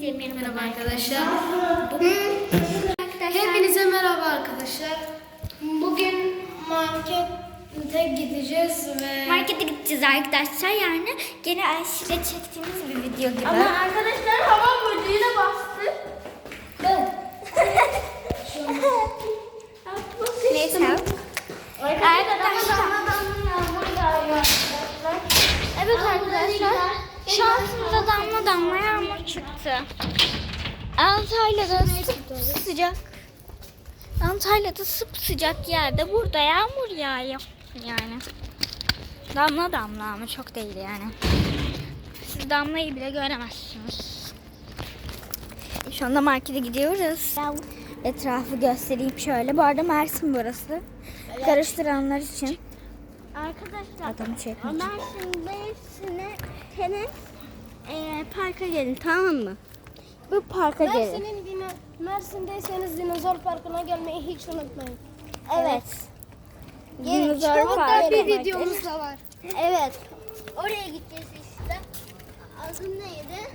Merhaba arkadaşlar. Bugün hepinize merhaba arkadaşlar. Bugün markete gideceğiz ve Markete gideceğiz arkadaşlar yani gene Ayşe ile çektiğimiz bir video gibi. ama arkadaşlar hava böceğine bastı. Neyse. Arkadaşlar. Evet arkadaşlar. Şansımıza damla damla yağmur çıktı. Antalya'da sıcak. Antalya'da sıp sıcak yerde burada yağmur yağıyor yani. Damla damla ama çok değil yani. Siz damlayı bile göremezsiniz. Şu anda markete gidiyoruz. Etrafı göstereyim şöyle. Bu arada Mersin burası. Karıştıranlar için. Arkadaşlar Adamı çekmek için. Mersin Beysin'e tenis e, parka gelin tamam mı? Bu parka gelin. Mersin'in dino, Mersin'deyseniz dinozor parkına gelmeyi hiç unutmayın. Evet. Dinozor Hatta parkı. bir videomuz da var. Evet. Oraya gideceğiz işte. Adım neydi?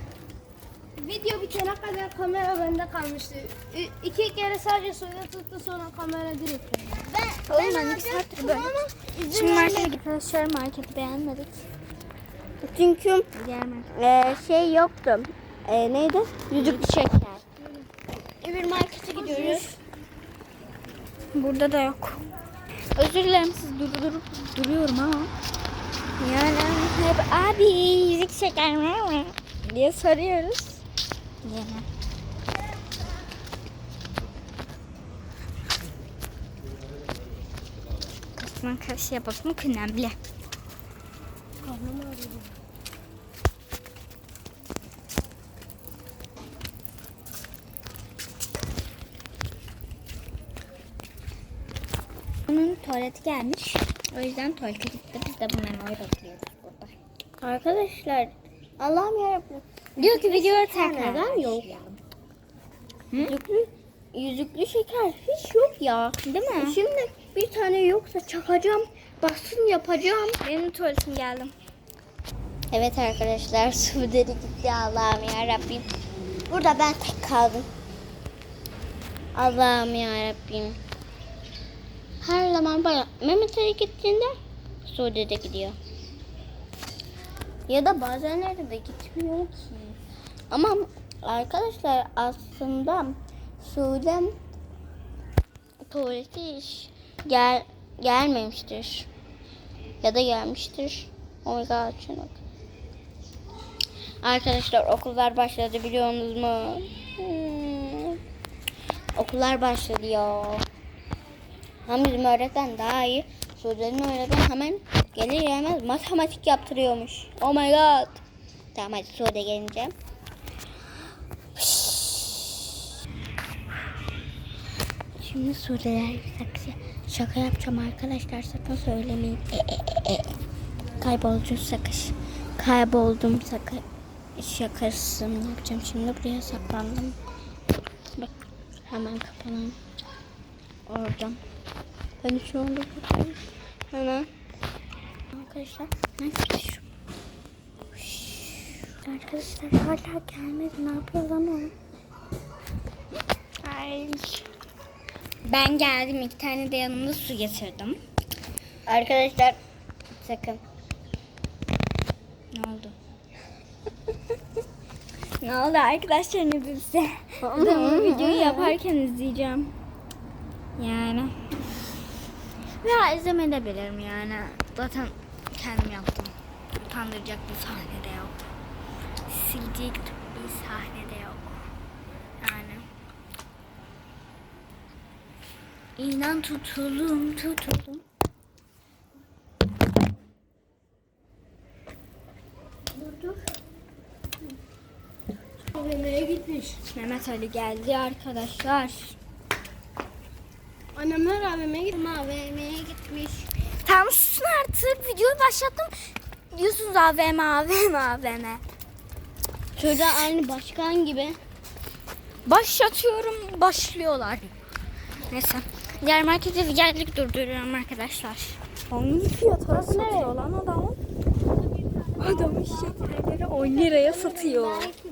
Video bitene kadar kamera bende kalmıştı. Ü- İki kere sadece suda tuttu sonra kamera direkt. Ben, Oğlum ben iki saattir böyle. Şimdi markete gidiyoruz. Arkadaşlar marketi beğenmedik. Çünkü Diğer market. e, şey yoktu. E, neydi? Yüzüklü şeker. Öbür markete gidiyoruz. Burada da yok. Özür dilerim siz durdurup duruyorum ama. Yani hep abi yüzük şeker mı? diye soruyoruz. Yani. Kısmen karşıya bakmak önemli. Onun tuvaleti gelmiş. O yüzden tuvalete gitti. Biz de bu memoyu bekliyoruz burada. Arkadaşlar Allah'ım yarabbim. Diyor ki videoya tekrar yok? Yüzüklü, yüzüklü şeker hiç yok ya. Değil mi? Şimdi bir tane yoksa çakacağım. Basın yapacağım. Benim tuvaletim geldim. Evet arkadaşlar Suuderi gitti Allah'ım ya Rabbim. Burada ben tek kaldım. Allah'ım ya Rabbim. Her zaman bana Mehmet Ali gittiğinde Suudi'de gidiyor. Ya da bazenlerde de gitmiyor ki. Ama arkadaşlar aslında Suudem tuvaleti hiç gel gelmemiştir. Ya da gelmiştir. Şuna bak. Arkadaşlar okullar başladı biliyorsunuz mu? Hmm. Okullar başladı ya. Hem bizim öğretmen daha iyi. Sude'nin öğretmen hemen gelir gelmez matematik yaptırıyormuş. Oh my god. Tamam hadi Sude gelince. Şimdi Sude'ler şaka, yapacağım arkadaşlar sakın söylemeyin. E, e, e. Kayboldum sakış. Kayboldum sakı şakasını yapacağım. Şimdi buraya saklandım. Bak hemen kapanın. Oradan. Ben şu anda buradayım. Hemen. Arkadaşlar nerede şu? Arkadaşlar hala gelmedi. Ne yapıyor lan? Ay. Ben geldim. iki tane de yanımda su getirdim. Arkadaşlar sakın. Ne oldu? ne oldu arkadaşlar ne bilse. Ben bu videoyu yaparken izleyeceğim. Yani. Veya izlemeyebilirim yani. Zaten kendim yaptım. Utandıracak bir sahne de yok. Silecek bir sahne de yok. Yani. İnan tutulum tutulum. AVM'ye gitmiş. Mehmet Ali geldi arkadaşlar. Annemler AVM'ye gitmiş. AVM'ye gitmiş. Tamam susun artık. Videoyu başlattım. Diyorsunuz AVM AVM AVM. Şurada aynı başkan gibi. Başlatıyorum. Başlıyorlar. Neyse. Diğer markete geldik durduruyorum arkadaşlar. Onun fiyatına satıyor lan adam. Adamın şekerleri 10 liraya satıyor. Belki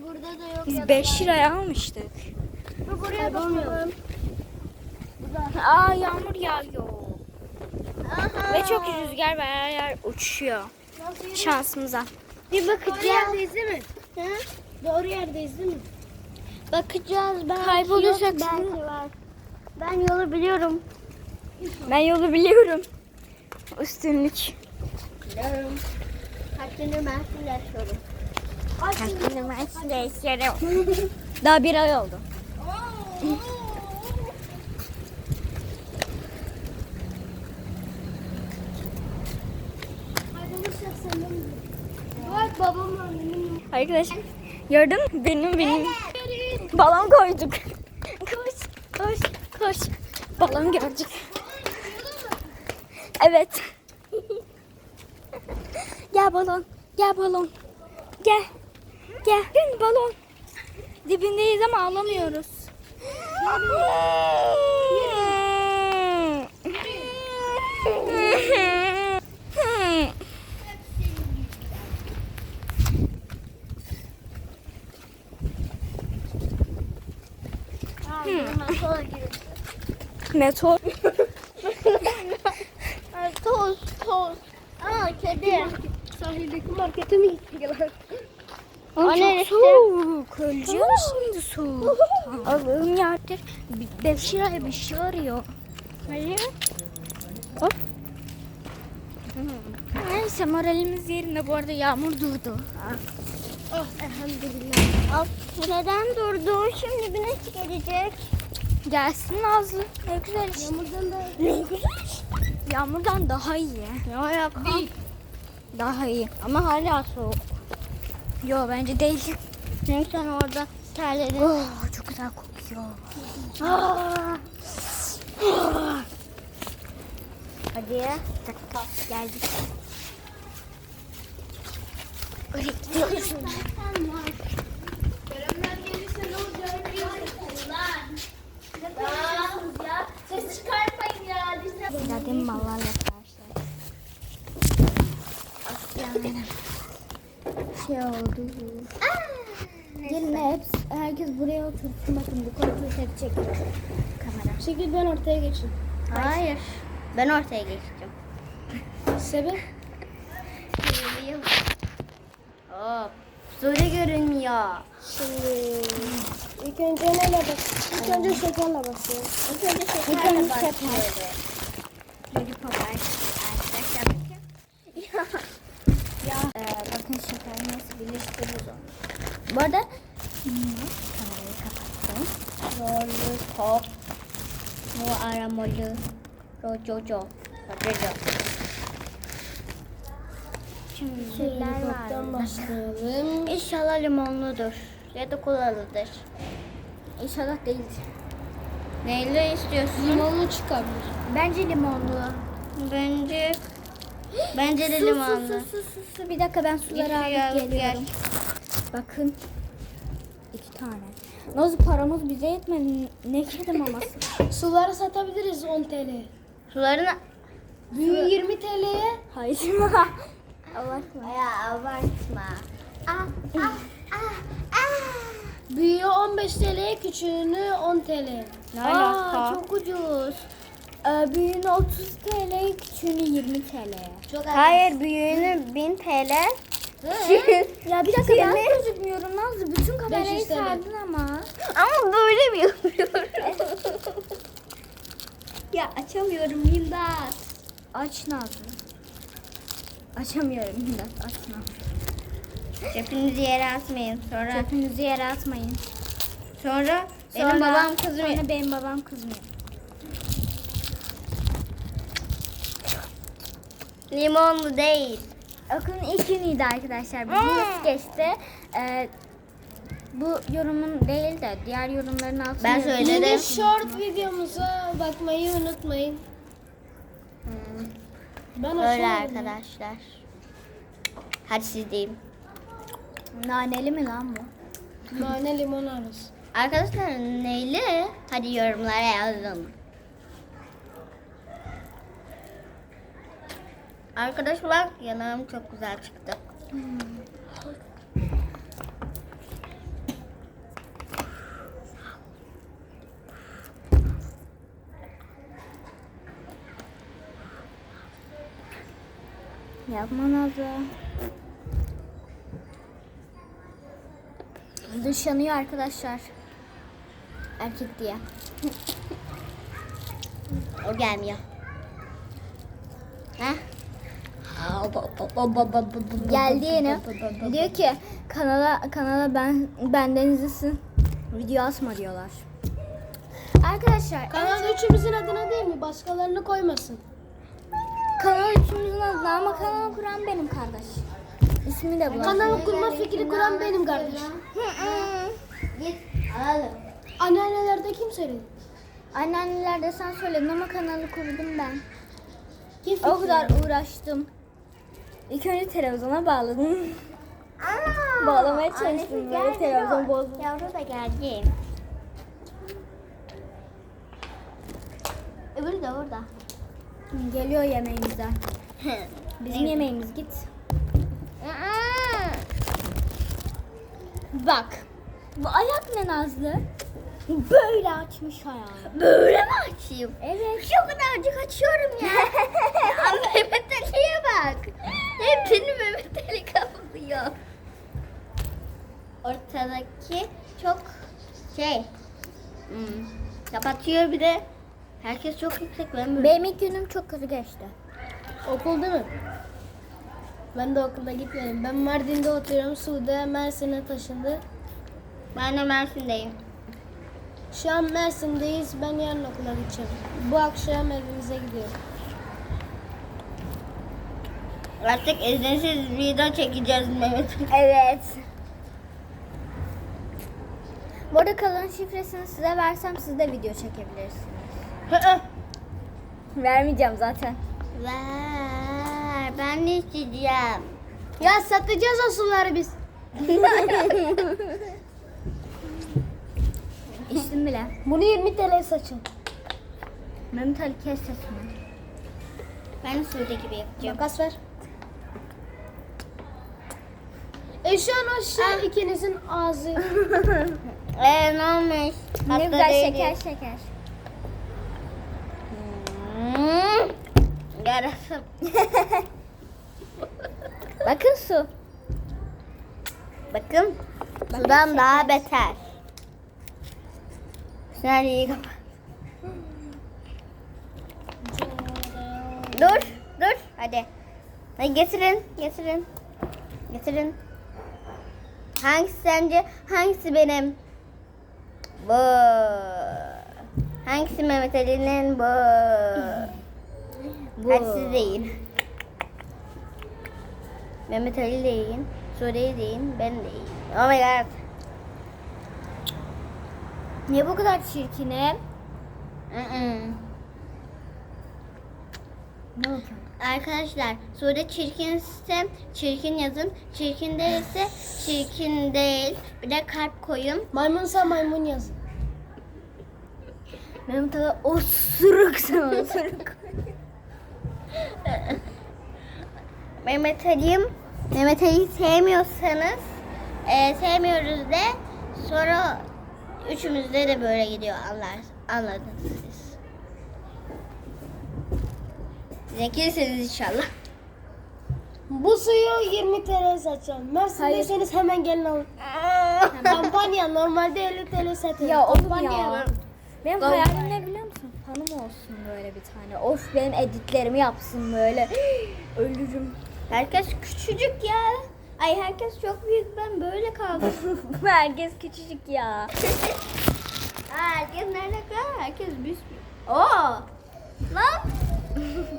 yok Biz 5 liraya almıştık. Buraya bakıyorum. Aa yağmur yağıyor. Ve çok rüzgar var her yer uçuyor. Şansımıza. Bir Doğru bakacağız. yerdeyiz değil mi? Doğru yerdeyiz değil mi? Bakacağız. Ben Kaybolursak belki var. Ben yolu biliyorum. Ben yolu biliyorum. Üstünlük. Biliyorum. Kaç gündür Mersin'de yaşıyorum. Daha bir ay oldu. Arkadaşlar gördün mü? Benim benim balon koyduk. Koş. Balon gördük. Evet. gel balon. Gel balon. Gel. Gel. Gel balon. Dibindeyiz ama alamıyoruz. Sola girin. Meteor. Toz, toz. Aa kedi. Sahildeki markete mi gittiler? Ama Anne, çok soğuk. Öleceğim şimdi soğuk. Allah'ım yarabbim. 5 liraya bir şey arıyor. Hadi. Hop. Neyse moralimiz yerinde. Bu arada yağmur durdu. Oh elhamdülillah. Of, neden durdu? Şimdi güneş gelecek. Gelsin Nazlı. Ne güzel işte. Yağmurdan da Ne güzel. Yağmurdan daha iyi. Ne alaka? Daha iyi. Ama hala soğuk. Yo bence değil. Çünkü sen orada terledin. Oh, çok güzel kokuyor. Aa. Hadi. Geldik. Keremler ya. Ses çıkartmayın ya. Zaten ballarla arkadaşlar. Yani şey oldu. Gelin hepsi, herkes buraya otursun. Bakın bu koltuğu hep çekiyor. Kamera. Çekil ben ortaya geçeyim. Hayır. Ben ortaya geçtim. Sebep? Hop. Soru görünmüyor. Şimdi ilk önce neyle bak? İlk önce şekerle başlayalım. İlk önce İlk şekerle önce başlıyoruz. Lollipop arkadaşlar bakın. ya. Ee, bakın şeker nasıl birleştiririz onu. Bu arada kamerayı kapattım. Lollipop. Bu aramalı. Rojojo. Rojojo. Şimdi Şeyler var. başlayalım. İnşallah limonludur. Ya da kolalıdır. İnşallah değildir. Neyle istiyorsun? Limonlu çıkabilir. Bence limonlu. Bence bence de Su, limonlu. Su, su, su, su. Bir dakika ben suları alıp geliyorum. Bakın. iki tane. Nasıl paramız bize yetmedi. Ne kedi maması? Suları satabiliriz 10 TL. Sularını Büyüğü 20 TL'ye. Hayır. Abartma. ya abartma. Ah, ah. Büyüğü 15 TL'ye, küçüğünü 10 TL. Ne Aa, alaka? çok ucuz. Ee, büyüğünü 30 TL, küçüğünü 20 TL'ye. Çok Hayır büyüğünü 1000 TL. Ya bir dakika ben gözükmüyorum Nazlı. Bütün kamerayı 500 TL. sardın ama. Ama böyle mi yapıyorum? ya açamıyorum imdat. Aç Nazlı. Açamıyorum imdat. Aç Nazlı. Çöpünüzü yere atmayın. Sonra Çöpünüzü yere atmayın. sonra benim Sonra- babam kızmıyor. Sonra benim babam kızmıyor. Limonlu değil. Akın ilk günüydü arkadaşlar. Bu nasıl geçti? Ee, bu yorumun değil de diğer yorumların altına Ben yazın. söyledim. Yeni short videomuza bakmayı unutmayın. Ben Böyle arkadaşlar. Hadi siz deyin. Naneli mi lan bu? Nane limon arası. Arkadaşlar neyli? Hadi yorumlara yazın. Arkadaşlar yanağım çok güzel çıktı. Hmm. Yapma Nazlı. Dış yanıyor arkadaşlar. Erkek diye. O gelmiyor. Ha? Geldi yine. Diyor ki kanala kanala ben benden izlesin. Video asma diyorlar. Arkadaşlar Kanal üçümüzün adına değil mi? Başkalarını koymasın. kanal üçümüzün adına ama kanal kuran benim kardeş. İsmi de bu. Kanalı kurma fikri kuran benim kardeşim. Git alalım. Anneannelerde kim söyledi? Anneanneler de sen söyledin ama kanalı kurdum ben. Kim O kadar uğraştım. İlk önce televizyona bağladım. Bağlamaya çalıştım böyle televizyon bozuldu. Yavru da geldi. Öbürü de orada. Geliyor yemeğimizden. Bizim yemeğimiz git. Bak. Bu ayak ne Nazlı? Böyle açmış ayağını. Böyle mi açayım? Evet. Şu kadarcık açıyorum ya. ya Mehmet Ali'ye bak. Hepsini Mehmet Ali kaplıyor. Ortadaki çok şey. Hmm, kapatıyor bir de. Herkes çok yüksek ben böyle. Benim ilk günüm çok kötü geçti. Okul değil mi? Ben de okulda gitmedim. Ben Mardin'de oturuyorum. Sude Mersin'e taşındı. Ben de Mersin'deyim. Şu an Mersin'deyiz. Ben yarın okula gideceğim. Bu akşam evimize gidiyorum. Artık izinsiz video çekeceğiz Mehmet. Evet. Bu arada kalan şifresini size versem siz de video çekebilirsiniz. Vermeyeceğim zaten. Ver. Ben de isteyeceğim. ya satacağız o suları biz. İçtim bile. Bunu 20 TL saçın. Mehmet Ali kes sesini. Ben de Sude gibi yapacağım. Makas ver. E şu an o şey ikinizin ağzı. Eee ne olmuş? Ne güzel şeker şeker. Hmm. Yarasın. Bakın su. Bakın. Sudan daha beter. Sen iyi kapat. Dur, dur. Hadi. Hadi getirin, getirin. Getirin. Hangisi sence? Hangisi benim? Bu. Hangisi Mehmet Ali'nin? Bu. Bu. Hadi siz de yiyin. Mehmet Ali de yiyin. De yiyin. Ben de. Oh my god. Niye bu kadar çirkinim? Ne oldu? Arkadaşlar Sude çirkinse çirkin yazın. Çirkin değilse çirkin değil. Bir de kalp koyun. Maymunsa maymun yazın. Mehmet Ali osuruksa osuruk. Mehmet Ali'yim. Mehmet Ali'yi sevmiyorsanız e, sevmiyoruz de sonra üçümüzde de böyle gidiyor anlar, anladınız siz. Zekisiniz inşallah. Bu suyu 20 TL satacağım. Mersin'deyseniz hemen gelin alın. Kampanya normalde 50 TL satıyor. Ya oğlum Kampanya ya. Benim hayalim ne biliyor musun? Fanım olsun böyle bir tane. Of benim editlerimi yapsın böyle. Ölürüm. Herkes küçücük ya. Ay herkes çok büyük ben böyle kaldım. Herkes küçücük ya. Herkes nerede kal? Herkes büyük. Oo. Lan.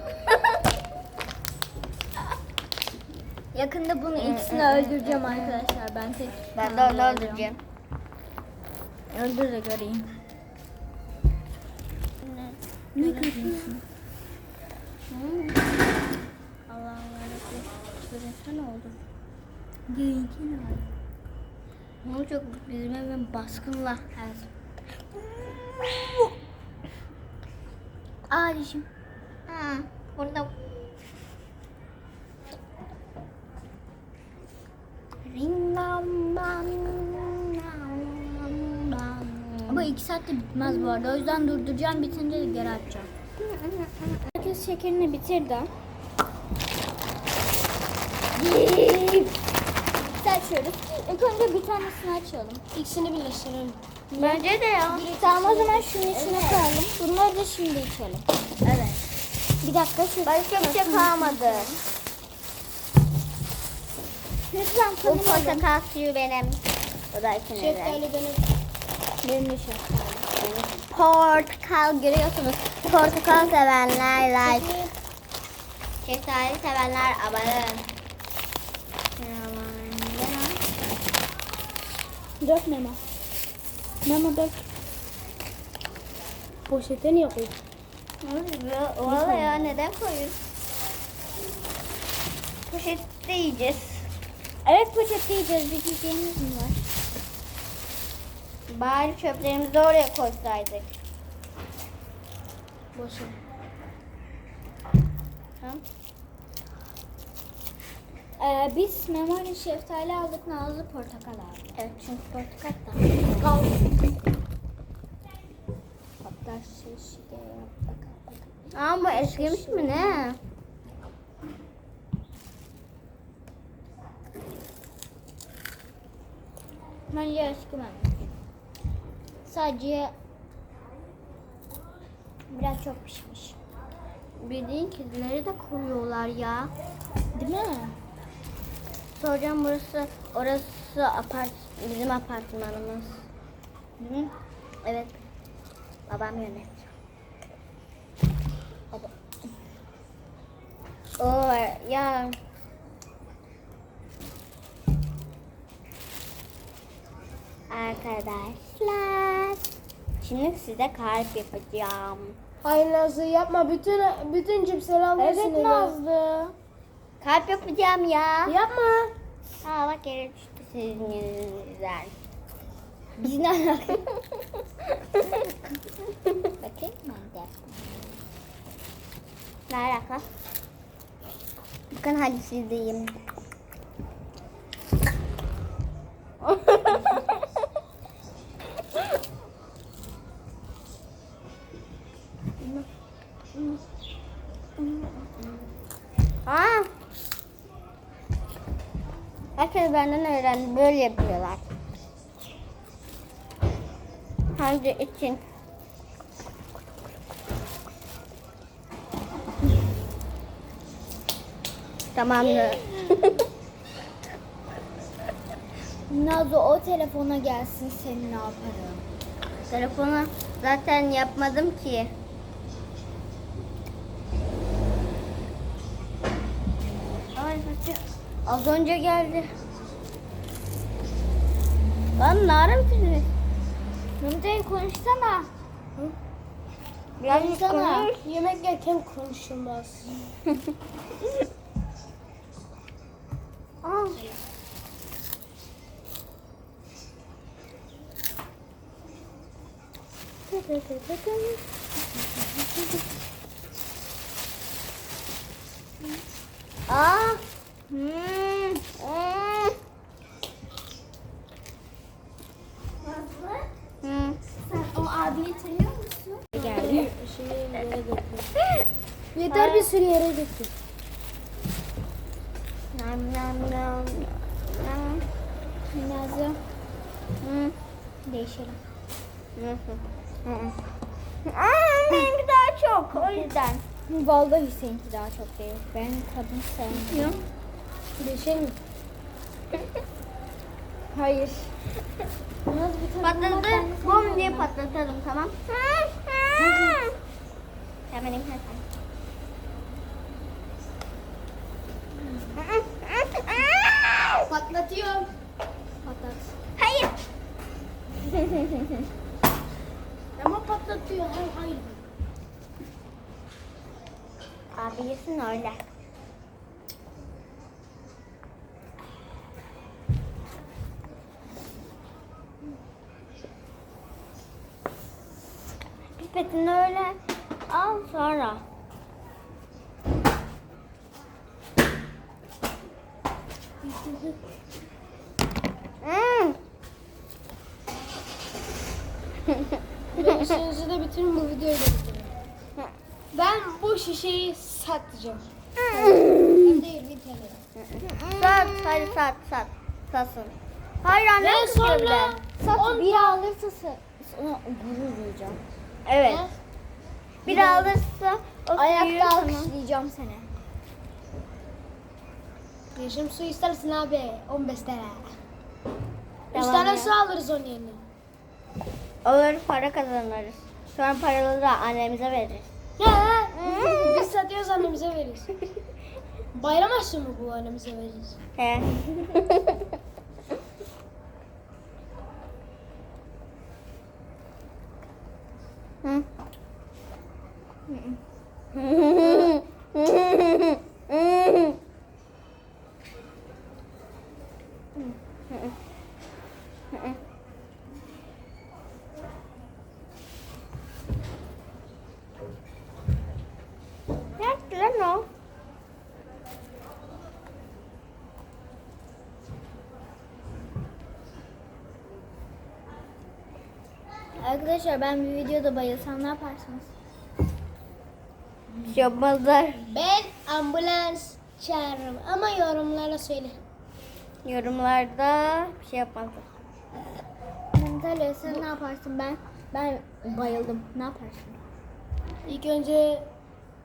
Yakında bunu ikisini öldüreceğim arkadaşlar. Ben tek Ben de onu öldüreceğim. Öldür de göreyim. Ne görüyorsun? Allah Allah. Şurası ne oldu? Var? Ne olacak bizim evin baskınla. Aa dişim. Ha, burada. Bu iki saatte bitmez bu arada. O yüzden durduracağım. Bitince de geri açacağım. Herkes şekerini bitirdi. Açıyoruz. İlk önce bir tanesini açalım. İkisini birleştirelim. Bence de ya. Tamam o zaman şunun içine koyalım. Bunları da şimdi içelim. Evet. Bir dakika şu. Başka bir şey kalmadı. Lütfen Bu portakal suyu benim. Bu da ikinize. Şeftali benim. Benim de şeftali. Portakal görüyorsunuz. Portakal sevenler like. Şeftali sevenler abone. Dök Memo. Memo dök. Poşete niye koydun? Valla ya neden koyuyorsun? Poşette yiyeceğiz. Evet poşette yiyeceğiz. Bir yiyeceğimiz mi var? Bari çöplerimizi oraya koysaydık. Boşa. Tamam. Ee, biz Memo ile şeftali aldık. Nazlı portakal aldı. Evet çünkü portakal da. Al. Hatta şişe yap bakalım. Ama bu eskimiş mi ne? Bence eskimemiş. Sadece biraz çok pişmiş. Bildiğin kedileri de koyuyorlar ya. Değil mi? Soracağım burası, orası apart, bizim apartmanımız. Hı? Evet. Babam yönetiyor. Baba. Oo ya. Arkadaşlar. Şimdi size kalp yapacağım. Hayır Nazlı yapma. Bütün bütün cipsleri alıyorsun. Evet eve. Nazlı. Kalp yapacağım ya. Yapma. Aa bak yere düştü sizin yüzünüzden. Biz ne alaka? Bakayım ben de. Ne alaka? Bakın hadi siz Herkes benden öğrendi. Böyle yapıyorlar. Hadi için. Tamamdır. Nazlı o telefona gelsin seni ne yaparım? Telefonu zaten yapmadım ki. Ay az önce geldi. Lan ara bitirdiniz? Mümtay konuşsana. Biraz Konuşsana. konuş. Yemek yerken konuşulmaz. Aa. Aa. Hmm. Hmm. Sen o abiyi tanıyor musun? Geldi. Şeyi yere götür. Yeter bir sürü yere götür. Nam nam nam. Nam. Değişelim. Hı hı. Aa, benimki daha çok o yüzden. Vallahi seninki daha çok değil. Ben kadın sevmiyorum. Değişelim? Hayır. Patladı. Bom diye patlatalım tamam. Hemen hemen. Patlatıyorum. patlat. Hayır. Ama Abi yesin öyle. Pipetini öyle al sonra. Hmm. İşinizi de bitirin bu videoyu da bitirin. Ben bu şişeyi satacağım. Hem de 20 TL. Sat, hadi sat, sat. Satsın. Hayır anne Ve bile. sonra Sat on- bir alırsa sa- gurur duyacağım. Evet. Ne? Bir alırsa o suyu Ayakta sana- alkışlayacağım seni. Yeşim su istersin abi 15 TL. 3 Tamam tane ya. su alırız onun yerine. Olur para kazanırız. Sonra paraları da annemize veririz. Ya satıyoruz annemize veririz. Bayram aşçı mı bu annemize veririz? He. Hı. Arkadaşlar ben bir videoda bayılsam ne yaparsınız? Yapmazlar. Ben ambulans çağırırım ama yorumlara söyle. Yorumlarda bir şey yapmazlar. Antalya sen ne yaparsın? Ben ben bayıldım. Ne yaparsın? İlk önce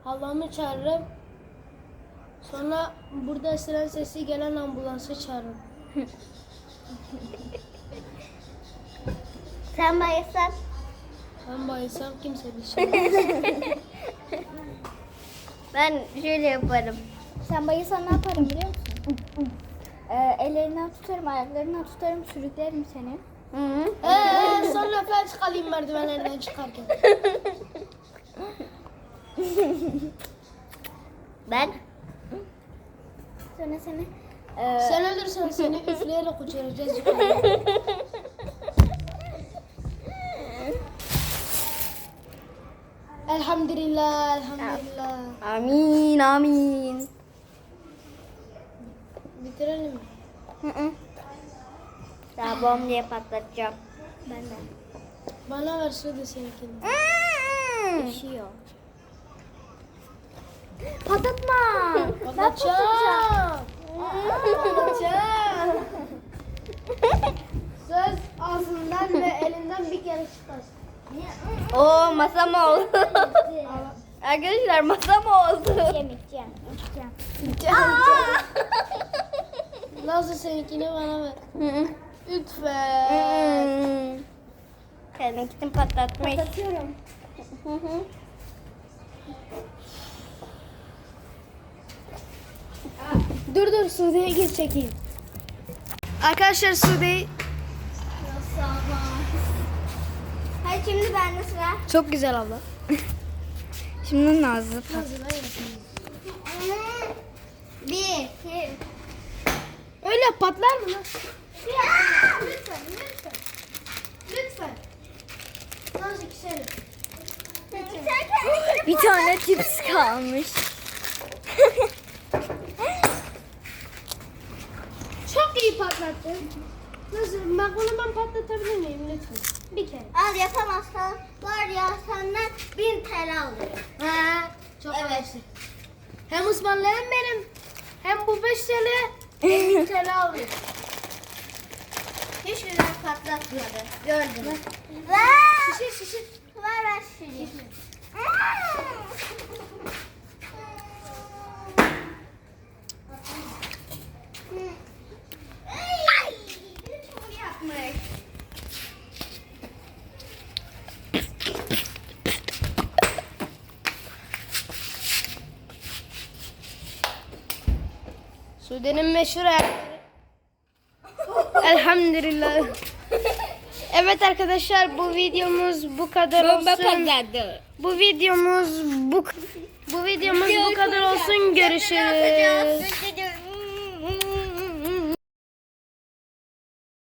halamı çağırırım. Sonra burada siren sesi gelen ambulansı çağırırım. Sen bayılsan. Ben bayılsam kimse bir şey. Ben şöyle yaparım. Sen bayılsan ne yaparım biliyor musun? Ee, ellerinden tutarım, ayaklarından tutarım, sürüklerim seni. Hı -hı. Eee sonra felç kalayım merdivenlerden çıkarken. Ben Sonra seni e, Sen ölürsen seni üfleyerek uçuracağız. Elhamdülillah, elhamdülillah. amin amin. Bitirelim mi? Hı -hı. Daha bom diye patlatacağım. ben de Bana ver şurada seninkini. düşüyor. Patlatma. Patlatacağım. Patlatacağım. Söz ağzından ve elinden bir kere çıkar. Oo masa mı oldu? Arkadaşlar masa mı oldu? Yiyeceğim, yiyeceğim, yiyeceğim. Nasıl seninkini bana ver. Lütfen. Kendini patlatmış. Patlatıyorum. Hı hı. Dur dur Sude'ye gir çekeyim. Arkadaşlar Sude'yi Hadi şimdi bende sıra. çok güzel abla. Şimdi Nazlı. Bir, iki. Öyle patlar mı lan? Lütfen, lütfen. Lütfen. Bir tane cips kalmış. Çok iyi patlattın. Nasıl? Bak bunu ben patlatabilir miyim lütfen? Bir kere. Al yapamazsan var ya senden bin TL alırım. He. Çok Evet. evet. Hem ısmarlayan benim. Hem bu 5 TL. Hem 1 TL alıyor. Hiç güzel patlatmadı. Gördün mü? Şişir şişir. Ver ver şunu. Ay, bir çamur yapmış. Sude'nin meşhur ayakları. Elhamdülillah. Evet arkadaşlar bu videomuz bu kadar olsun. Bu videomuz bu bu videomuz bu kadar olsun. Görüşürüz.